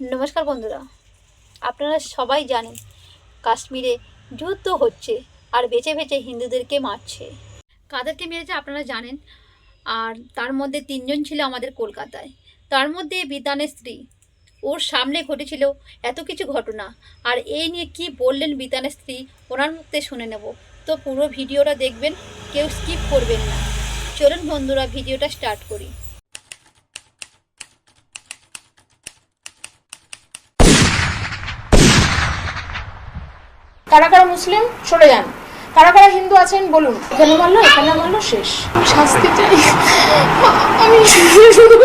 নমস্কার বন্ধুরা। আপনারা সবাই জানেন কাশ্মীরে যুদ্ধ হচ্ছে আর বেছে বেছে হিন্দুদেরকে মারছে। কাদেরকে মেরেছে আপনারা জানেন। আর তার মধ্যে তিনজন ছিল আমাদের কলকাতায়। তার মধ্যে বিতানের স্ত্রী, ওর সামনে ঘটেছিল এত কিছু ঘটনা। আর এই নিয়ে কি বললেন বিতানের স্ত্রী, ওনার মুখতে শুনে নেব। তো পুরো ভিডিওটা দেখবেন, কেউ স্কিপ করবেন না। চলুন বন্ধুরা, ভিডিওটা স্টার্ট করি। কারা কারা মুসলিম সরে যান কারা কারা হিন্দু আছেন বলুন এখানে মারলো এখানে মারলো শেষ শাস্তি চাই আমি শুধু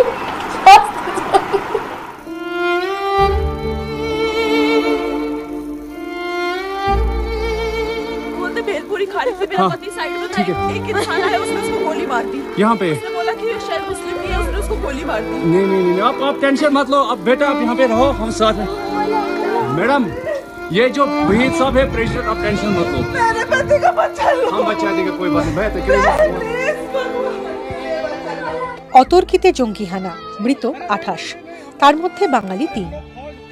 बोलते भेलपुरी खाने से मेरा हाँ, पति साइड में था ठीक है। एक इंसान आया उसने उसको गोली मार दी यहाँ पे उसने बोला कि ये शायद मुस्लिम ही है उसने उसको गोली मार दी नहीं नहीं नहीं आप आप टेंशन मत लो अब बेटा आप यहाँ पे रहो हम साथ हैं मैडम ये जो वहीद साहब है प्रेसिडेंट आप टेंशन मत लो मेरे पति का बच्चा लो हम बचा देंगे कोई बात नहीं मैं तो कहीं- प्लीज অতর্কিতে জঙ্গিহানা মৃত আঠাশ তার মধ্যে বাঙালি তিন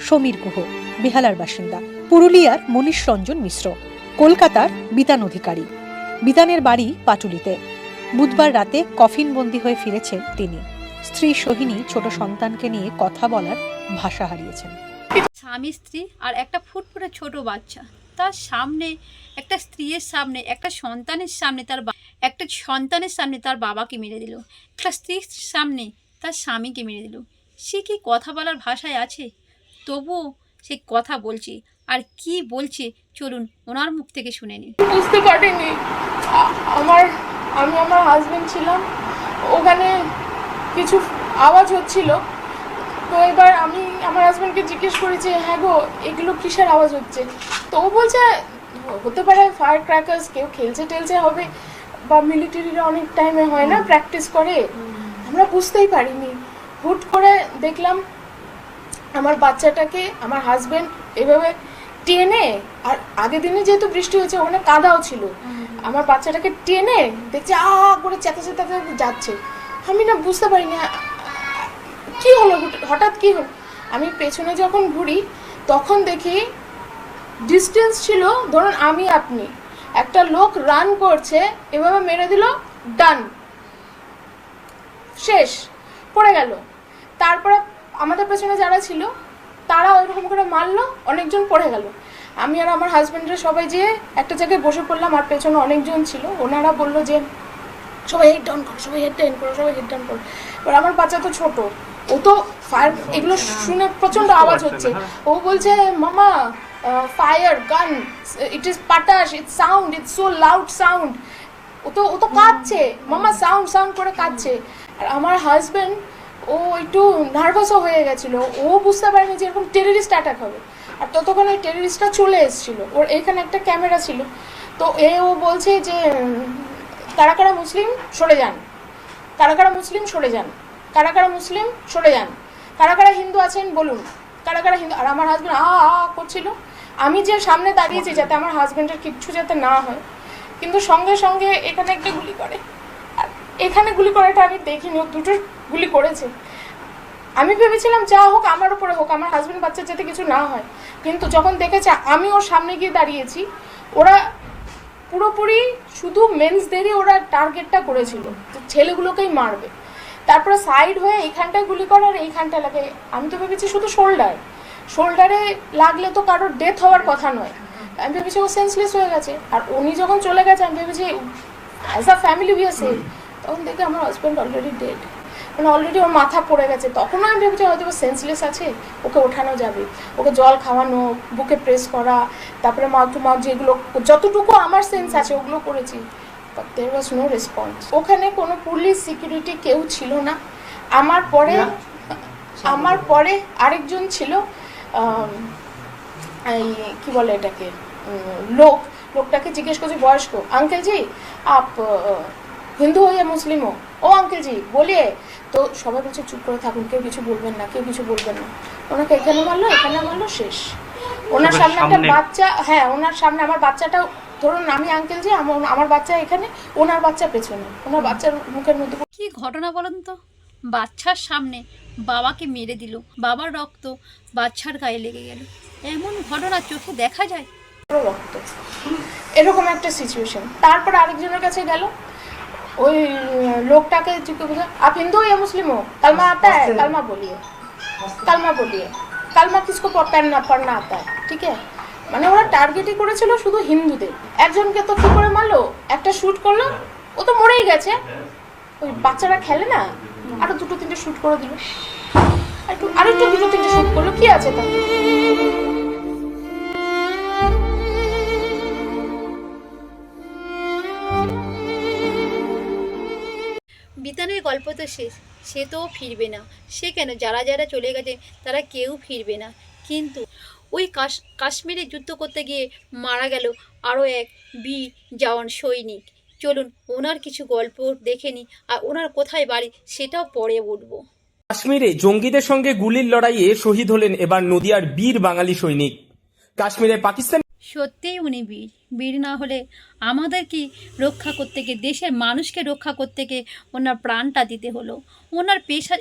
সমীর গুহ বেহালার বাসিন্দা পুরুলিয়ার মনীষ রঞ্জন মিশ্র কলকাতার বিতান অধিকারী বিতানের বাড়ি পাটুলিতে বুধবার রাতে কফিনবন্দি হয়ে ফিরেছেন তিনি স্ত্রী সোহিনী ছোট সন্তানকে নিয়ে কথা বলার ভাষা হারিয়েছেন স্বামী, স্ত্রী আর একটা ফুটফুটে ছোট বাচ্চা। তার সামনে, একটা স্ত্রীর সামনে, একটা সন্তানের সামনে তার একটা সন্তানের সামনে তার বাবাকে মেরে দিল। একটা স্ত্রীর সামনে তার স্বামীকে মেরে দিল। সে কি কথা বলার ভাষায় আছে? তবুও সে কথা বলছে। আর কি বলছে? চলুন ওনার মুখ থেকে শুনে নিন বুঝতে পারিনি। আমার আমি আমার হাজবেন্ড ছিলাম। ওখানে কিছু আওয়াজ হচ্ছিল। তো এবার আমি আমার হাজব্যান্ডকে জিজ্ঞেস করি যে হ্যাঁ গো এগুলো কিসের আওয়াজ হচ্ছে? তো ও বলছে হতে পারে ফায়ার ক্র্যাকার্স কেউ খেলছে টেলছে হবে বা মিলিটারিরা অনেক টাইমে হয় না প্র্যাকটিস করে। আমরা বুঝতেই পারিনি। হুট করে দেখলাম আমার বাচ্চাটাকে আমার হাজব্যান্ড এভাবে টেনে আর আগের দিনে যেহেতু বৃষ্টি হয়েছে ওখানে কাদাও ছিল। আমার বাচ্চাটাকে টেনে দেখছি আ করে চেতে চেতে যাচ্ছে। আমি না বুঝতে পারিনি কি হলো? হঠাৎ কি হলো? আমি পেছনে যখন ঘুরি, তখন দেখি ডিস্টেন্স ছিল, ধরুন আমি আপনি, একটা লোক রান করছে, এভাবে মেরে দিল ডান শেষ, পড়ে গেল। তারপরে আমাদের পেছনে যারা ছিল, তারা ওইরকম করে মারলো, অনেকজন পড়ে গেল। আমি আর আমার হাজব্যান্ডের সবাই যেয়ে একটা জায়গায় বসে পড়লাম, আর পেছনে অনেকজন ছিল। ওনারা বলল যে, সবাই হেড ডাউন করো, সবাই হেড ডাউন করো, সবাই হেড ডাউন করো। এবার আমার বাচ্চা তো ছোট ও তো ফায়ার এগুলো শুনে প্রচণ্ড আওয়াজ হচ্ছে। ও বলছে মামা fire gun it is পাটাস it sound it so loud sound ও তো ও তো কাঁদছে। মামা সাউন্ড সাউন্ড করে কাঁদছে। আর আমার হাজব্যান্ড ও একটু নার্ভাসও হয়ে গেছিল। ও বুঝতে পারেনি যে এরকম টেররিস্ট অ্যাটাক হবে। আর ততক্ষণ ওই টেররিস্টটা চলে এসেছিল। ওর এখানে একটা ক্যামেরা ছিল। তো এ ও বলছে যে উম, কারা কারা মুসলিম সরে যান। কারা কারা মুসলিম সরে যান। কারা কারা মুসলিম? সরে যান। কারা কারা হিন্দু আছেন, বলুন। কারা কারা হিন্দু? আর আমার হাজবেন্ড আ আ করছিল। আমি যে সামনে দাঁড়িয়েছি যাতে আমার হাজবেন্ডের কিচ্ছু যাতে না হয়, কিন্তু সঙ্গে সঙ্গে এখানে একটা গুলি করে। এখানে গুলি করাটা আমি দেখিনি, ও দুটো গুলি করেছে। আমি ভেবেছিলাম যা হোক আমার উপরে হোক, আমার হাজবেন্ড বাচ্চার যাতে কিছু না হয়। কিন্তু যখন দেখেছে আমি ওর সামনে গিয়ে দাঁড়িয়েছি, ওরা পুরোপুরি শুধু মেন্সদেরই ওরা টার্গেটটা করেছিল ছেলেগুলোকেই মারবে। তারপরে সাইড হয়ে এইখানটায় গুলি করে আর এইখানটা লাগে। আমি তো ভেবেছি শুধু শোল্ডার শোল্ডারে লাগলে তো কারোর ডেথ হওয়ার কথা নয়। আমি ভেবেছি ও সেন্সলেস হয়ে গেছে। আর উনি যখন চলে গেছে, আমি ভেবেছি as a family we are safe তখন দেখে আমার হাজব্যান্ড অলরেডি ডেড মানে অলরেডি ওর মাথা পড়ে গেছে। তখনও আমি ভেবেছি হয়তো সেন্সলেস আছে। ওকে ওঠানো যাবে। ওকে জল খাওয়ানো, বুকে প্রেস করা, তারপরে মাউথ টু মাউথ যেগুলো, যতটুকু আমার সেন্স আছে, ওগুলো করেছি। But there was no response ওখানে কোনো পুলিশ সিকিউরিটি কেউ ছিল না। আমার পরে আমার পরে আরেকজন ছিল এই কি বলে এটাকে? লোক। লোকটাকে জিজ্ঞেস করছে বয়স্ক আঙ্কেল জি আপ হিন্দু হো ইয়া মুসলিম হো ও আঙ্কেল জি বলিয়ে। তো সবাই বলছে চুপ করে থাকুন কেউ কিছু বলবেন না কেউ কিছু বলবেন না। ওনাকে এখানে মারলো এখানে মারলো শেষ। ওনার সামনে একটা বাচ্চা হ্যাঁ ওনার সামনে আমার বাচ্চাটা ধরুন আমি আঙ্কেল যে আমার আমার বাচ্চা এখানে ওনার বাচ্চা পেছনে। ওনার বাচ্চার মুখের মধ্যে কি ঘটনা বলেন তো? বাচ্চার সামনে বাবাকে মেরে দিল। বাবার রক্ত বাচ্চার গায়ে লেগে গেল। এমন ঘটনা চোখে দেখা যায়? রক্ত। এরকম একটা সিচুয়েশন তারপর আরেকজনের কাছে গেল। ওই লোকটাকে জিজ্ঞেস আপ হিন্দু ইয়া মুসলিম ও? কালমা আতা আচ্ছা। কালমা বলিয়ে কালমা বলিয়ে কালমা কিসকো পড়না পড়না আতা ঠিক আছে মানে ওরা টার্গেটই করেছিল শুধু হিন্দুদের। একজনকে তো কি করে মারলো? একটা শুট করল। ও তো মরেই গেছে। ওই বাচ্চারা খেলে না? আরও দুটো, তিনটে শুট করে দিল। একটু আরও একটু দুটো, তিনটে শুট করল। কি আছে তাতে? বিতানের গল্প তো শেষ। সে তো ফিরবে না। সে কেন? যারা যারা চলে গেছে, তারা কেউ ফিরবে না। কিন্তু ওই কাশ কাশ্মীরে যুদ্ধ করতে গিয়ে মারা গেল আরও এক বীর জওয়ান সৈনিক। চলুন ওনার কিছু গল্প দেখে নিই আর ওনার কোথায় বাড়ি সেটাও পরে বলব। কাশ্মীরে জঙ্গিদের সঙ্গে গুলির লড়াইয়ে শহীদ হলেন এবার নদিয়ার বীর বাঙালি সৈনিক। কাশ্মীরে পাকিস্তান সত্যিই উনি বীর। বীর না হলে আমাদের কি রক্ষা করতে গিয়ে দেশের মানুষকে রক্ষা করতে গিয়ে ওনার প্রাণটা দিতে হলো। ওনার পেশা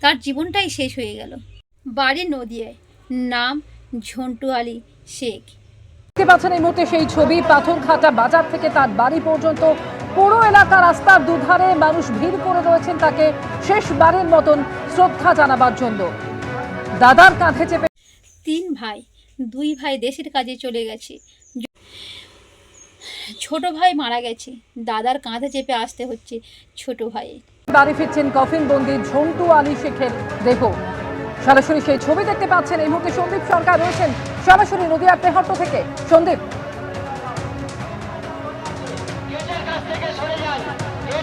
তার জীবনটাই শেষ হয়ে গেল। বাড়ি নদিয়ায় নাম ঝন্টু আলী শেখ। দেখতে পাচ্ছেন এই মুহূর্তে সেই ছবি। পাথরঘাটা বাজার থেকে তার বাড়ি পর্যন্ত পুরো এলাকা রাস্তার দুধারে মানুষ ভিড় করে রয়েছেন তাকে শেষবারের মতন শ্রদ্ধা জানাবার জন্য। দাদার কাঁধে চেপে তিন ভাই দুই ভাই দেশের কাজে চলে গেছে। ছোট ভাই মারা গেছে। দাদার কাঁধে চেপে আসতে হচ্ছে ছোট ভাই বাড়ি ফিরছেন কফিন বন্দি ঝন্টু আলী শেখের দেহ সরাসরি সেই ছবি দেখতে পাচ্ছেন এই মুহূর্তে সন্দীপ সরকার রয়েছেন সরাসরি নদীয়ার তেহট্ট থেকে। সন্দীপ।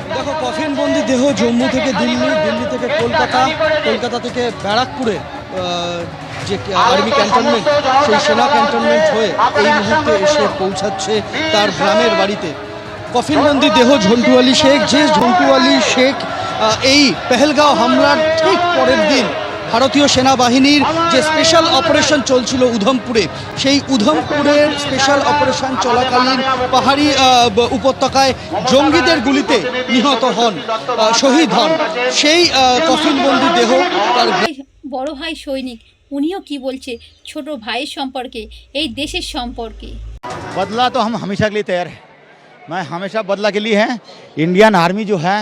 দেখো কফিন বন্দি দেহ জম্মু থেকে দিল্লি দিল্লি থেকে কলকাতা কলকাতা থেকে ব্যারাকপুরে আহ, যে আর্মি ক্যান্টনমেন্ট সেই সেনা ক্যান্টনমেন্ট হয়ে এই মুহূর্তে এসে পৌঁছাচ্ছে তার গ্রামের বাড়িতে। কফিনবন্দি দেহ ঝন্টু আলী শেখ যে ঝন্টু আলী শেখ এই পেহেলগাঁও হামলার ঠিক পরের দিন ভারতীয় সেনাবাহিনীর যে স্পেশাল অপারেশন চলছিল উধমপুরে সেই উধমপুরের স্পেশাল অপারেশন চলাকালীন পাহাড়ি আহ, ব- উপত্যকায় জঙ্গিদের গুলিতে নিহত হন আহ, শহীদ হন সেই আহ, কফিনবন্দি দেহ তার ভাই বড় ভাই সৈনিক উনিও কি বলছে ছোট ভাইয়ের সম্পর্কে এই দেশের সম্পর্কে बदला तो हम हमेशा के लिए तैयार हैं मैं हमेशा बदला के लिए हैं इंडियन आर्मी जो है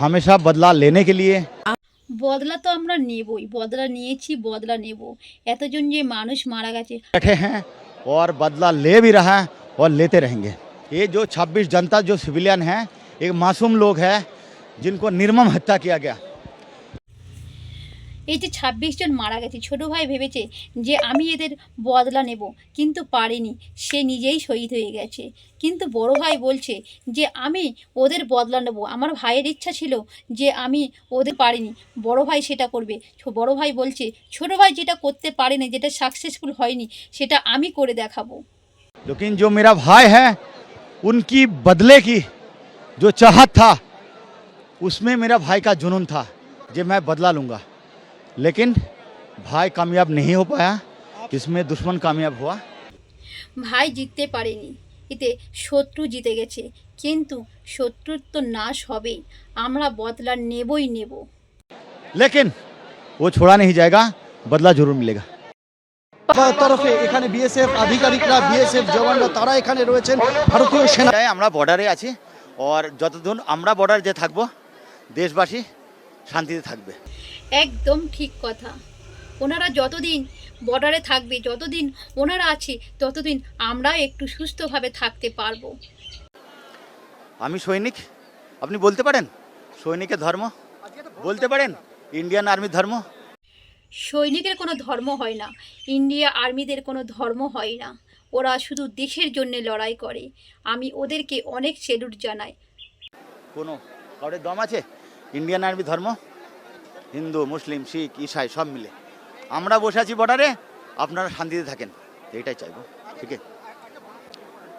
हमेशा बदला लेने के लिए বদলা তো আমরা নেবই বদলা নিয়েছি বদলা নেব এতজন যে মানুষ মারা গেছে बैठे हैं और बदला ले भी रहा है और लेते रहेंगे ये जो 26 जनता जो सिविलियन हैं एक मासूम लोग हैं जिनको निर्मम हत्या किया गया এই যে ছাব্বিশ জন মারা গেছে ছোট ভাই ভেবেছে যে আমি এদের বদলা নেব কিন্তু পারেনি সে নিজেই শহীদ হয়ে গেছে কিন্তু বড় ভাই বলছে যে আমি ওদের বদলা নেব আমার ভাইয়ের ইচ্ছা ছিল যে আমি ওদের পারিনি বড় ভাই সেটা করবে ছো- বড় ভাই বলছে ছোট ভাই যেটা করতে পারেনি যেটা সাকসেসফুল হয়নি সেটা আমি করে দেখাবো लेकिन जो मेरा भाई है उनकी बदले की जो चाहत था उसमें मेरा भाई का जुनून था जो मैं बदला लूँगा लेकिन भाई कामयाब नहीं हो पाया इसमें दुश्मन कामयाब हुआ ভাই জিততে পারেনি এতে শত্রু জিতে গেছে কিন্তু শত্রুর তো নাশ হবেই আমরা বদলা নেবই নেব लेकिन वो छोड़ा नहीं जाएगा बदला जरूर मिलेगा তরফে এখানে বিএসএফ আধিকারিকরা বিএসএফ জওয়ানরা তারা এখানে রয়েছেন ভারতীয় সেনা তাই আমরা বর্ডারে আছি আর যতদিন আমরা বর্ডারে থাকবো দেশবাসী শান্তিতে থাকবে একদম ঠিক কথা। ওনারা যতদিন বর্ডারে থাকবে যতদিন ওনারা আছে ততদিন আমরা একটু সুস্থভাবে থাকতে পারব। আমি সৈনিক? আপনি বলতে পারেন? সৈনিকের ধর্ম? বলতে পারেন? ইন্ডিয়ান আর্মির ধর্ম? সৈনিকের কোনো ধর্ম হয় না। ইন্ডিয়া আর্মিদের কোনো ধর্ম হয় না। ওরা শুধু দেশের জন্য লড়াই করে। আমি ওদেরকে অনেক সেলুট জানাই। কোনো কাউরে দম আছে? ইন্ডিয়ান আর্মি ধর্ম? হিন্দু মুসলিম শিখ ইসাই সব মিলে আমরা বসে আছি বর্ডারে আপনারা শান্তিতে থাকেন এটাই চাইবো ঠিক আছে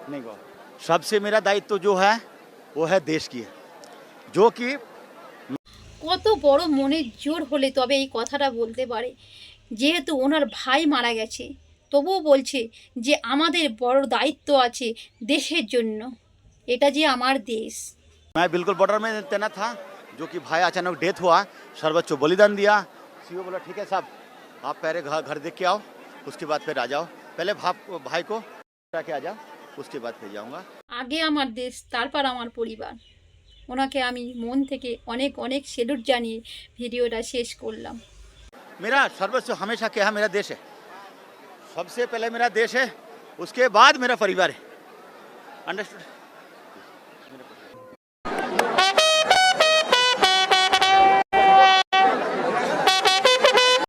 नहीं गो सबसे मेरा दायित्व जो है वो है देश की जो कि কত বড় মনের জোর হলে তবে এই কথাটা বলতে পারে যেহেতু ওনার ভাই মারা গেছে তবুও বলছে যে আমাদের বড় দায়িত্ব আছে দেশের জন্য এটা যে আমার দেশ मैं बिल्कुल बॉर्डर में तैनात था जो कि भाई अचानक डेथ हुआ सर्वोच्च बलिदान दिया सीओ बोला ठीक है साहब आप पहले घर घर देख के आओ उसके बाद फिर आ जाओ पहले भाप भाई को के आ जाओ उसके बाद फिर जाऊँगा আগে আমার দেশ তারপর আমার পরিবার ওনাকে আমি মন থেকে অনেক অনেক সেলুট জানিয়ে ভিডিওটা শেষ করলাম मेरा सर्वस्व हमेशा क्या है मेरा देश है सबसे पहले मेरा देश है उसके बाद मेरा परिवार है अंडरस्टूड